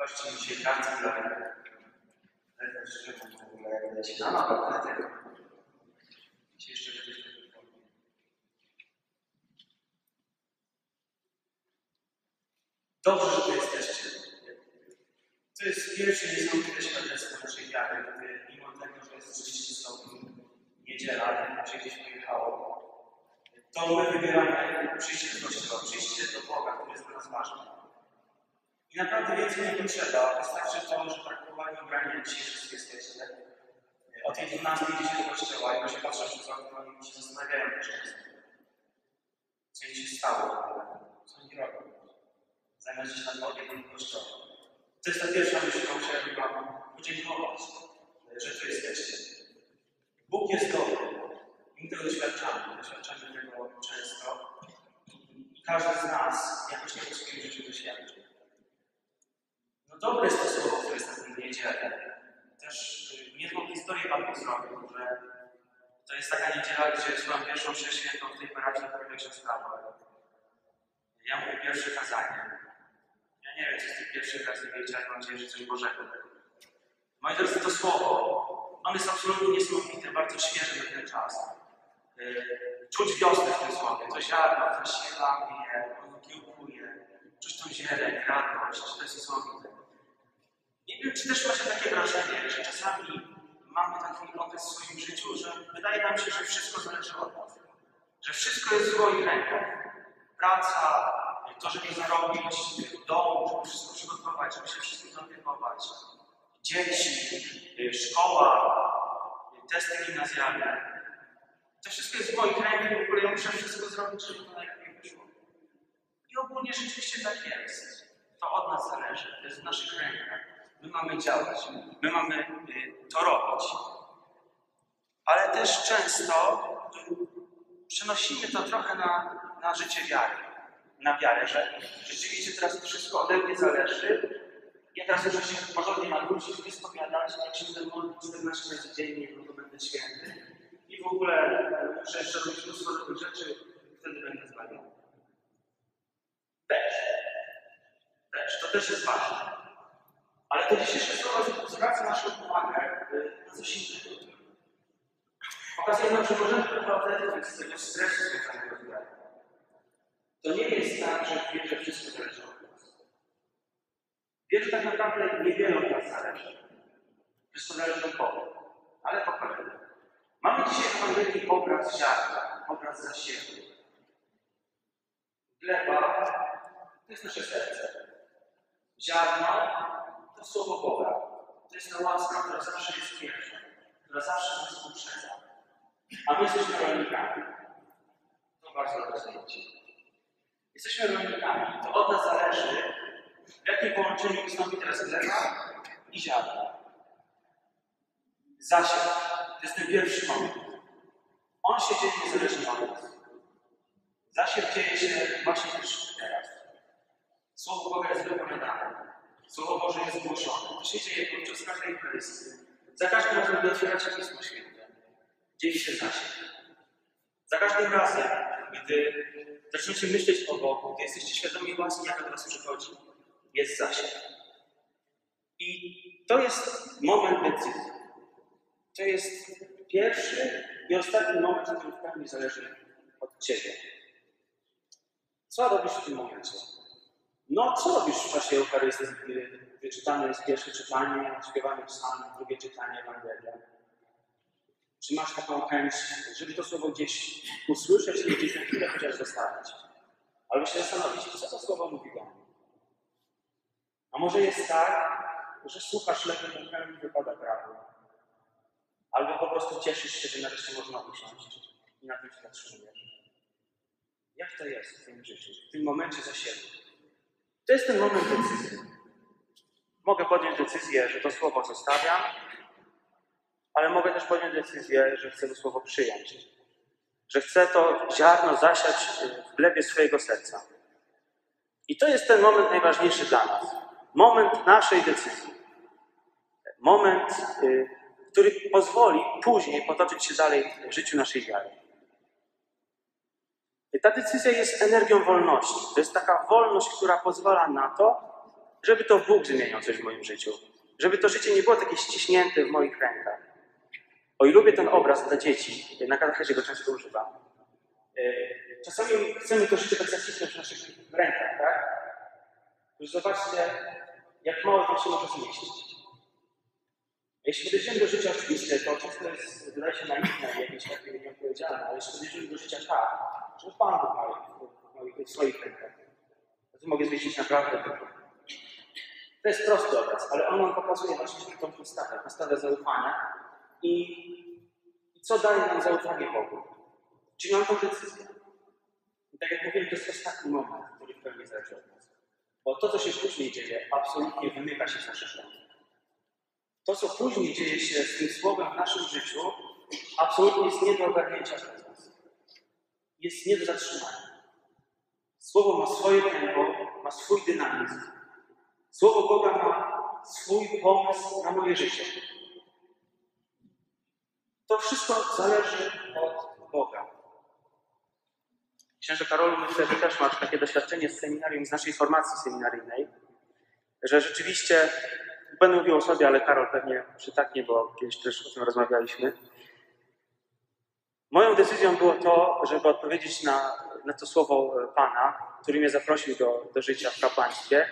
Mi dzisiaj kartę dla też szczerze w ogóle jak leci na mapę, dlatego. Dzisiaj jeszcze będzie w Dobrze, że tu jesteście. To jest pierwsze niesamowite świadectwo naszej wiary, gdy mimo tego, że jest 30 stopni, niedziela, się gdzieś pojechało, to my wybieramy przyjście do Kościoła, przyjście do Boga, który jest dla nas ważny. I naprawdę więcej nie potrzeba. Wystarczy to, że tak powoli ubrani dzisiaj wszyscy jesteście. O tej 12 idziecie do kościoła i właśnie patrzą przez okno i się zastanawiają często. Co im się stało? Co oni robią? Zamiast iść na modlitwę do kościoła. To jest ta pierwsza myśl, którą chciałem Wam podziękować, że tu jesteście. Bóg jest dobry. My tego doświadczamy. Doświadczamy tego często. I każdy z nas jakoś tego w swoim życiu doświadczy. Dobre jest to słowo, które jest na tym niedzielę. Też y, niezłą historię Pan Bóg zrobił, że to jest taka niedziela, gdzie swoją pierwszą mszę w tej parafii naprawia siostra. Ja mówię pierwsze kazanie. Ja nie wiem, co z tych pierwszych raz nie wiecie, ale mam nadzieję, że coś Bożego. Moi drodzy, to słowo, on jest absolutnie niesamowity, bardzo świeży na ten czas. Y, Czuć wiosnę w tym słowie, to ziarno, to siewamy, ono kiełkuje, czuć tą zieleń, radość, to jest niesamowite. Nie wiem, czy też macie takie wrażenie, że czasami mamy taki okres w swoim życiu, że wydaje nam się, że wszystko zależy od nas. Że wszystko jest w swoich rękach. Praca, to, żeby zarobić, dom, żeby wszystko przygotować, żeby się wszystkim zaopiekować. Dzieci, szkoła, testy gimnazjalne. To wszystko jest w moich rękach w ogóle ja muszę wszystko zrobić, żeby to najlepiej wyszło. I ogólnie rzeczywiście tak jest. To od nas zależy, to jest w naszych rękach. My mamy działać, my mamy y, to robić. Ale też często przenosimy to trochę na, na życie wiary. Na wiarę, że rzeczywiście teraz wszystko ode mnie zależy. Ja teraz muszę się porządnie nawrócić, wyspowiadać, jak się będę modlić 14 razy dziennie, no to będę święty. I w ogóle muszę jeszcze robić mnóstwo dobrych rzeczy, wtedy będę zbawiony. Też. Też. To też jest ważne. To dzisiejsze słowa zwraca naszą uwagę y, na coś innego. Pokazuje nam, że możemy trochę z tego stresu związanego z wiarą. To nie jest tak, że w wierze wszystko zależy od nas. Wierze tak naprawdę niewiele od nas zależy. Wszystko zależy od Boga. Ale po kolei. Mamy dzisiaj w Ewangelii obraz ziarna, obraz zasiewu. Gleba to jest nasze serce. Ziarno to słowo Boga. To jest ta łaska, która zawsze jest pierwsza, która zawsze nas uprzedza. A my jesteśmy rolnikami. To bardzo zajęcie. Jesteśmy rolnikami. To od nas zależy, w jakim połączeniu wystąpi teraz gleba i ziarno. Zasiew. To jest ten pierwszy moment. On się dzieje niezależnie od nas. Zasiew dzieje się właśnie też teraz. Słowo Boga jest wypowiadane. Słowo Boże jest głoszone. To się dzieje podczas każdej Eucharystii. Za każdym razem, gdy otwieracie Pismo Święte, dzieje się zasiew. Za każdym razem, gdy zaczniecie myśleć o Bogu, gdy jesteście świadomi łaski, jaka do Was przychodzi, jest zasiew. I to jest moment decyzji. To jest pierwszy i ostatni moment, który w pełni zależy od Ciebie. Co robisz w tym momencie? No, co robisz w czasie Eucharystii, gdy wyczytane jest pierwsze czytanie, śpiewany psalm, drugie czytanie Ewangelia? Czy masz taką chęć, żeby to słowo gdzieś usłyszeć i gdzieś na chwilę chociaż zostawić? Albo się zastanowić, co to słowo mówi do mnie? A może jest tak, że słuchasz lepiej i wypada prawo? Albo po prostu cieszysz się, że nareszcie można usiąść i na tym się zatrzymujesz. Jak to jest w tym życiu, w tym momencie zasiewu? To jest ten moment decyzji. Mogę podjąć decyzję, że to słowo zostawiam, ale mogę też podjąć decyzję, że chcę to słowo przyjąć. Że chcę to ziarno zasiać w glebie swojego serca. I to jest ten moment najważniejszy dla nas. Moment naszej decyzji. Moment, y, który pozwoli później potoczyć się dalej w życiu naszej wiary. Ta decyzja jest energią wolności. To jest taka wolność, która pozwala na to, żeby to Bóg zmieniał coś w moim życiu. Żeby to życie nie było takie ściśnięte w moich rękach. O i lubię ten obraz dla dzieci, na katechezie go często używam. Yy, Czasami chcemy to życie tak zacisnąć w naszych rękach, tak? Już zobaczcie, jak mało tam się może zmieścić. Jeśli podejdziemy do życia oczywiście, to często jest, wydaje się naiwne jakieś takie nieodpowiedzialne, ale jeśli podejdziemy do życia tak, że Pan Bóg ma w- swoich rękach, to mogę zmieścić naprawdę dużo. To jest prosty obraz, ale on nam pokazuje właśnie tą postawę, postawę zaufania i, i co daje nam zaufanie Bogu. Czyli mam tą decyzję. I tak jak mówiłem, to jest ostatni moment, który w pełni zależy od nas. Bo to, co się później dzieje, absolutnie wymyka się z naszych rąk. To, co później dzieje się z tym słowem w naszym życiu, absolutnie jest nie do ogarnięcia przez. Jest nie do zatrzymania. Słowo ma swoje tempo, ma swój dynamizm. Słowo Boga ma swój pomysł na moje życie. To wszystko zależy od Boga. Księże Karolu, myślę, że też masz takie doświadczenie z seminarium, z naszej formacji seminaryjnej, że rzeczywiście, będę mówił o sobie, ale Karol pewnie przytaknie, bo kiedyś też o tym rozmawialiśmy. Moją decyzją było to, żeby odpowiedzieć na, na to słowo Pana, który mnie zaprosił do, do życia w kapłaństwie.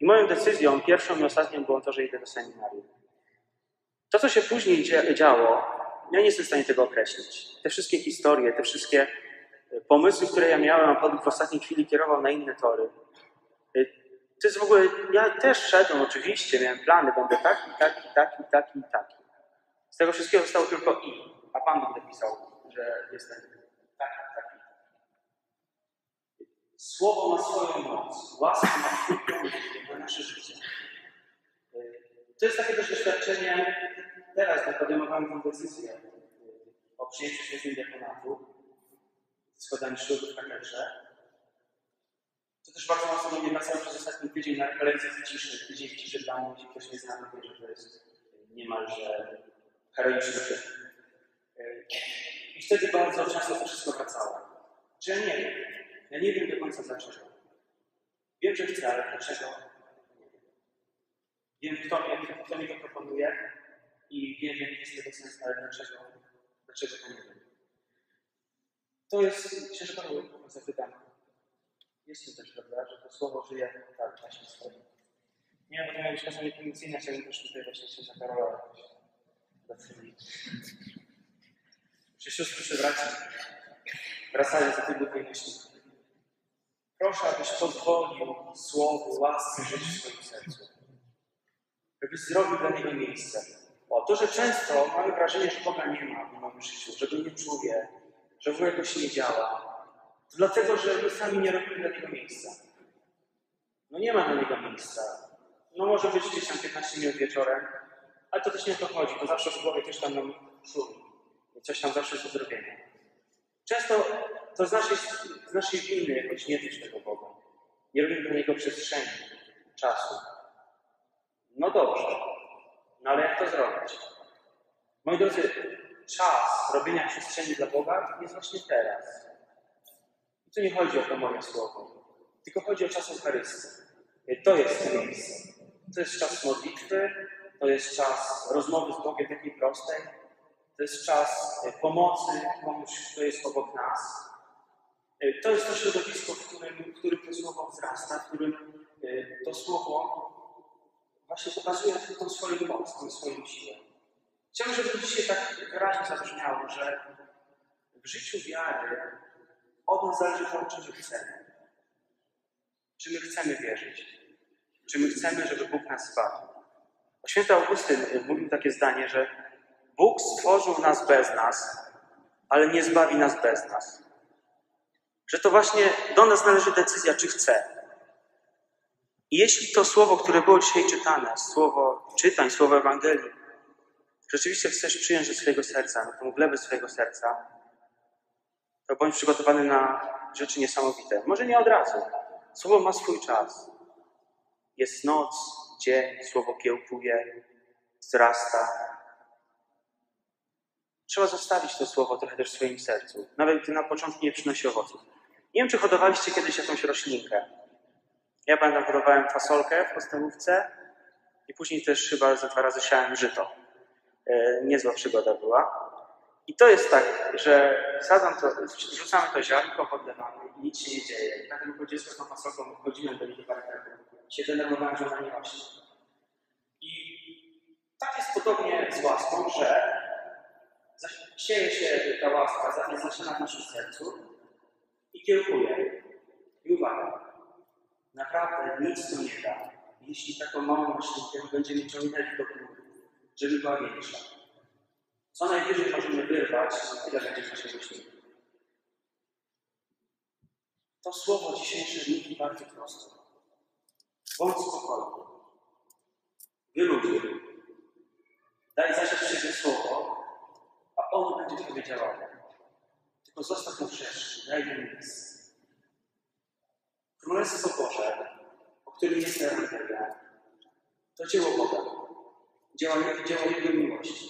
I moją decyzją, pierwszą i ostatnią, było to, że idę do seminarium. To, co się później dzia- działo, ja nie jestem w stanie tego określić. Te wszystkie historie, te wszystkie e, pomysły, które ja miałem, a Pan w ostatniej chwili kierował na inne tory. E, To jest w ogóle, ja też szedłem oczywiście, miałem plany, będę taki, taki, taki, taki i taki. Z tego wszystkiego zostało tylko i, a Pan Bóg napisał, że jestem taki, taki. Słowo ma swoją moc, łaska ma swój na nasze życie. To jest takie też doświadczenie, teraz jak podejmowałem tę decyzję o przyjęciu świętym diakonatu, składaniu ślubu w katedrze, to też bardzo mocno mnie wracało przez ostatni tydzień na rekolekcjach ciszy, tydzień w ciszy dla mnie, jeśli ktoś nie zna, to wie, że to jest niemalże heroiczny wtedy bardzo często to wszystko wracało. Że ja nie wiem. Ja nie wiem do końca dlaczego. Wiem, że chcę, ale dlaczego? Wiem. Kto, mnie- kto mi to proponuje i wiem, jaki jest tego sens, ale dlaczego, dlaczego to nie wiem. To jest, się, że Panu zapytam, jest to też prawda, że to słowo żyje tak właśnie swoim. Nie, bo to miał być czasami kondycyjne, chciałbym też tutaj właśnie księcia Karola jakoś docenić. Czy siostry, czy braci, wracając do głupej myśli. Proszę, abyś pozwolił słowu łasce żyć w swoim sercu. Żebyś zrobił dla niego miejsce. O, to, że często mamy wrażenie, że Boga nie ma w moim życiu, że Go nie czuję, że w jakoś nie działa, to dlatego, że my sami nie robimy dla niego miejsca. No nie ma dla niego miejsca. No może być gdzieś tam 15 minut wieczorem, ale to też nie o to chodzi, bo zawsze w głowie też tam nam szumi. Coś tam zawsze jest do zrobienia. Często to z naszej, z naszej winy jakoś nie czuć tego Boga. Nie robimy dla Niego przestrzeni, czasu. No dobrze, no ale jak to zrobić? Moi drodzy, czas robienia przestrzeni dla Boga jest właśnie teraz. I tu nie chodzi o to moje słowo, tylko chodzi o czas Eucharystii. To jest miejsce. To jest czas modlitwy, to jest czas rozmowy z Bogiem takiej prostej, to jest czas e, pomocy komuś, kto jest obok nas. E, To jest to środowisko, w którym, w którym to słowo wzrasta, w którym e, to słowo właśnie pokazuje tą swoją moc, tą swoją siłę. Chciałbym, żeby dzisiaj tak wyraźnie zabrzmiało, że w życiu wiary od nas zależy to, czy my chcemy. Czy my chcemy wierzyć? Czy my chcemy, żeby Bóg nas zbawił? Święty Augustyn mówił takie zdanie, że Bóg stworzył nas bez nas, ale nie zbawi nas bez nas. Że to właśnie do nas należy decyzja, czy chce. I jeśli to słowo, które było dzisiaj czytane, słowo czytań, słowo Ewangelii, rzeczywiście chcesz przyjąć do swojego serca, na tą glebę swojego serca, to bądź przygotowany na rzeczy niesamowite. Może nie od razu. Słowo ma swój czas. Jest noc, dzień, słowo kiełkuje, wzrasta. Trzeba zostawić to słowo trochę też w swoim sercu, nawet gdy na początku nie przynosi owoców. Nie wiem, czy hodowaliście kiedyś jakąś roślinkę. Ja pamiętam, hodowałem fasolkę w podstawówce i później też chyba ze dwa razy siałem żyto. E, niezła przygoda była. I to jest tak, że sadzam to, rzucamy to ziarnko, podlewamy i nic się nie dzieje. Dlatego po dziecko z tą fasolką chodziłem do do parteru. Się denerwowałem, że ona nie rośnie. I tak jest podobnie z łaską, że zaś- sieje się ta łaska, za- zaczyna w naszym sercu i kiełkuje. I uwaga, naprawdę nic to nie da, jeśli taką małą roślinkę będziemy ciągnęli do góry, żeby była większa. Co najwyżej możemy wyrwać, tyle będzie naszej rośliny. To słowo dzisiejsze mówi bardzo prosto. Bądź spokojny. Daj zasiać siebie słowo, a działało. Tylko zostaw mu przestrzeń, daj mu miejsce. Królestwo Boże, o którym jest Ewangelia, to dzieło Boga. Dzieło, dzieło Jego miłości.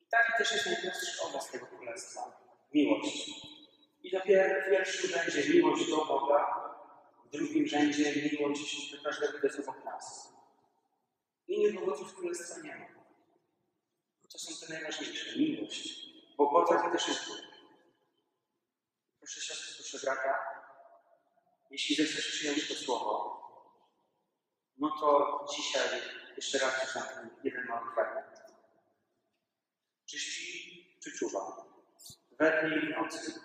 I taki też jest najprostszy obraz tego królestwa. Miłość. I dopiero w pierwszym rzędzie miłość do Boga, w drugim rzędzie miłość do każdego, kto jest obok nas. Innych owoców królestwa nie ma. To są te najważniejsze. Miłość. Bo taki też jest Bóg. Proszę siostry, proszę brata, jeśli zechcesz przyjąć to słowo, no to dzisiaj jeszcze raz przeczytam ten jeden mały fragment. Czy śpi, czy czuwa? We dnie i nocy.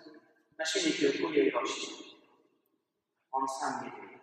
Nasienie kiełkuje i rośnie. On sam nie wie.